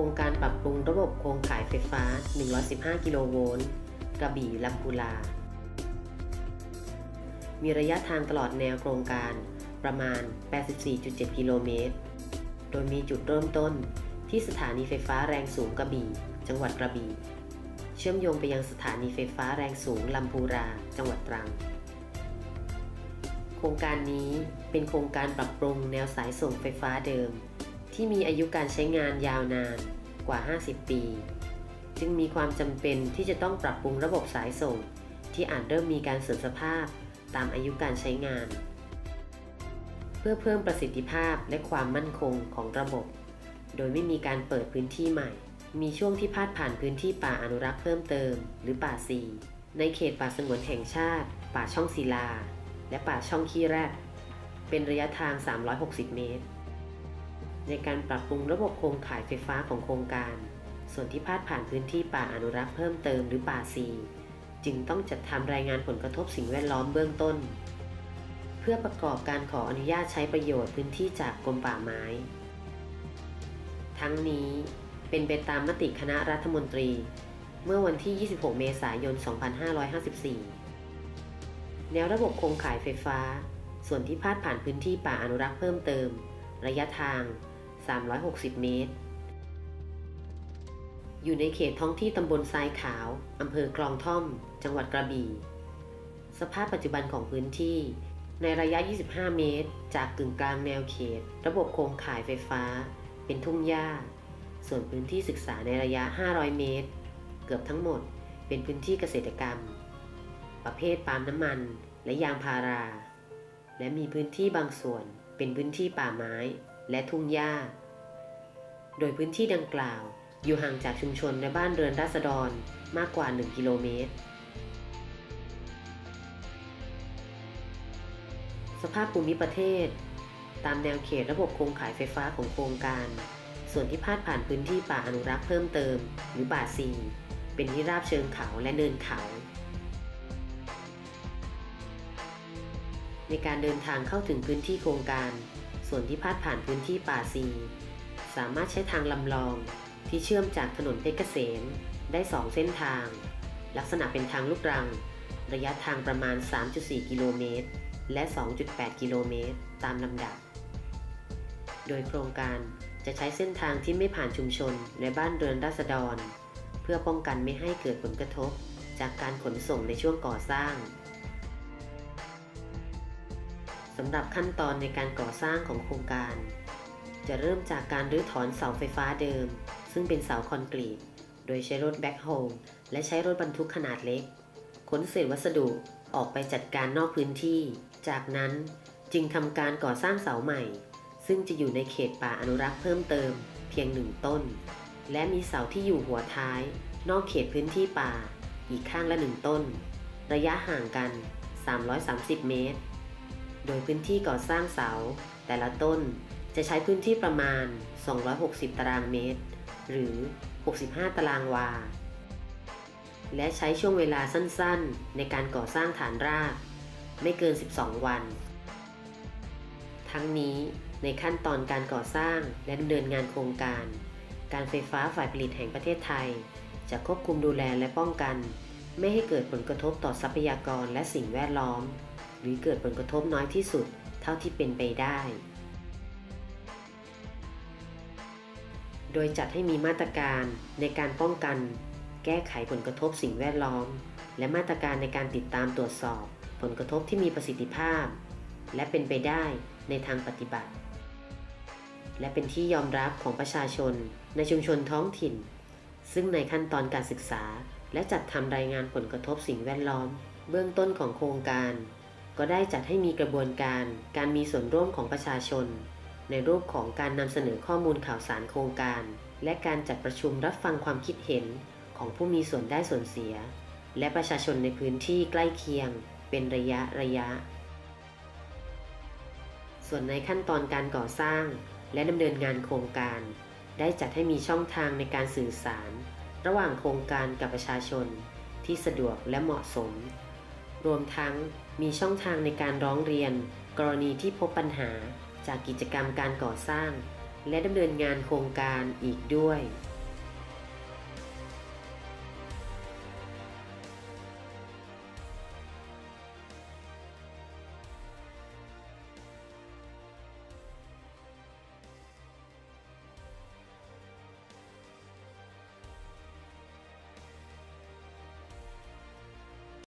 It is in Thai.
รงการปรับปรุงระบบโครงข่ายไฟฟ้า 115 กิโลโวลต์ กระบี่ลำพูลา มีระยะทางตลอดแนวโครงการประมาณ 84.7 กิโลเมตร โดยมีจุดเริ่มต้นที่สถานีไฟฟ้าแรงสูงกระบี่ จังหวัดกระบี่ เชื่อมโยงไปยังสถานีไฟฟ้าแรงสูงลำพูรา จังหวัดตรัง โครงการนี้เป็นโครงการปรับปรุงแนวสายส่งไฟฟ้าเดิม ที่มีอายุการใช้งานยาวนานกว่า 50 ปี จึงมีความจำเป็นที่จะต้องปรับปรุงระบบสายส่ง ที่อาจเริ่มมีการเสื่อมสภาพตามอายุการใช้งาน เพื่อเพิ่มประสิทธิภาพและความมั่นคงของระบบ โดยไม่มีการเปิดพื้นที่ใหม่ มีช่วงที่พาดผ่านพื้นที่ป่าอนุรักษ์เพิ่มเติม หรือป่าซีในเขตป่าสงวนแห่งชาติ ป่าช่องศิลา และป่าช่องขี้แรดเป็นระยะทาง 360 เมตร ในการปรับปรุงระบบโครงข่ายไฟฟ้าของโครงการ ส่วนที่พาดผ่านพื้นที่ป่าอนุรักษ์เพิ่มเติมหรือป่าซีจึงต้องจัดทำรายงานผลกระทบสิ่งแวดล้อมเบื้องต้น เพื่อประกอบการขออนุญาตใช้ประโยชน์พื้นที่จากกรมป่าไม้ ทั้งนี้เป็นไปตามมติคณะรัฐมนตรี เมื่อวันที่ 26 เมษายน 2554 แนวระบบโครงข่ายไฟฟ้า ส่วนที่พาดผ่านพื้นที่ป่าอนุรักษ์เพิ่มเติม ระยะทาง 360 เมตร อยู่ในเขตท้องที่ตำบลทรายขาวอำเภอกลองท่อม จังหวัดกระบี่ สภาพปัจจุบันของพื้นที่ ในระยะ 25 เมตร จากกึ่งกลางแนวเขต ระบบโครงข่ายไฟฟ้า เป็นทุ่งหญ้า ส่วนพื้นที่ศึกษาในระยะ 500 เมตร เกือบทั้งหมดเป็นพื้นที่เกษตรกรรม ประเภทปาล์มน้ำมันและยางพารา และมีพื้นที่บางส่วนเป็นพื้นที่ป่าไม้และทุ่งหญ้า โดยพื้นที่ดังกล่าว อยู่ห่างจากชุมชนและบ้านเรือนราษฎรมากกว่า 1 กิโลเมตร สภาพภูมิประเทศ ตามแนวเขตระบบโครงข่ายไฟฟ้าของโครงการ ส่วนที่พาดผ่านพื้นที่ป่าอนุรักษ์เพิ่มเติม หรือป่าซีเป็นที่ราบเชิงเขาและเนินเขาในการเดินทางเข้าถึงพื้นที่โครงการ ส่วนที่พาดผ่านพื้นที่ป่าซี สามารถใช้ทางลำลองที่เชื่อมจากถนนเพชรเกษมได้ 2 เส้นทาง ลักษณะเป็นทางลูกรัง ระยะทางประมาณ 3.4 กิโลเมตร และ 2.8 กิโลเมตร ตามลำดับ โดยโครงการจะใช้เส้นทางที่ไม่ผ่านชุมชนและบ้านเรือนราษฎร เพื่อป้องกันไม่ให้เกิดผลกระทบจากการขนส่งในช่วงก่อสร้างสำหรับขั้นตอนในการก่อสร้างของโครงการ จะเริ่มจากการรื้อถอนเสาไฟฟ้าเดิม ซึ่งเป็นเสาคอนกรีต โดยใช้รถแบ็คโฮลและใช้รถบรรทุกขนาดเล็ก ขนเศษวัสดุออกไปจัดการนอกพื้นที่ จากนั้นจึงทำการก่อสร้างเสาใหม่ ซึ่งจะอยู่ในเขตป่าอนุรักษ์เพิ่มเติมเพียงหนึ่งต้น และมีเสาที่อยู่หัวท้าย นอกเขตพื้นที่ป่า อีกข้างละหนึ่งต้น ระยะห่างกัน 330 เมตร โดยพื้นที่ก่อสร้างเสา แต่ละต้น จะใช้พื้นที่ประมาณ 260 ตารางเมตร หรือ 65 ตารางวา และใช้ช่วงเวลาสั้นๆ ในการก่อสร้างฐานราก ไม่เกิน 12 วัน ทั้งนี้ในขั้นตอนการก่อสร้างและดำเนินงานโครงการ การไฟฟ้าฝ่ายผลิตแห่งประเทศไทย จะควบคุมดูแลและป้องกัน ไม่ให้เกิดผลกระทบต่อทรัพยากรและสิ่งแวดล้อม หรือเกิดผลกระทบน้อยที่สุดเท่าที่เป็นไปได้ โดยจัดให้มีมาตรการในการป้องกัน แก้ไขผลกระทบสิ่งแวดล้อม และมาตรการในการติดตามตรวจสอบ ผลกระทบที่มีประสิทธิภาพ และเป็นไปได้ในทางปฏิบัติ และเป็นที่ยอมรับของประชาชน ในชุมชนท้องถิ่น ซึ่งในขั้นตอนการศึกษา และจัดทำรายงานผลกระทบสิ่งแวดล้อม เบื้องต้นของโครงการ ก็ได้จัดให้มีกระบวนการ การมีส่วนร่วมของประชาชน ในรูปของการนำเสนอข้อมูลข่าวสารโครงการ และการจัดประชุมรับฟังความคิดเห็นของผู้มีส่วนได้ส่วนเสีย และประชาชนในพื้นที่ใกล้เคียง เป็นระยะระยะ ส่วนในขั้นตอนการก่อสร้าง และดำเนินงานโครงการ ได้จัดให้มีช่องทางในการสื่อสาร ระหว่างโครงการกับประชาชน ที่สะดวกและเหมาะสม รวมทั้งมีช่องทางในการร้องเรียน กรณีที่พบปัญหา จากกิจกรรมการก่อสร้าง และดำเนินงานโครงการอีกด้วย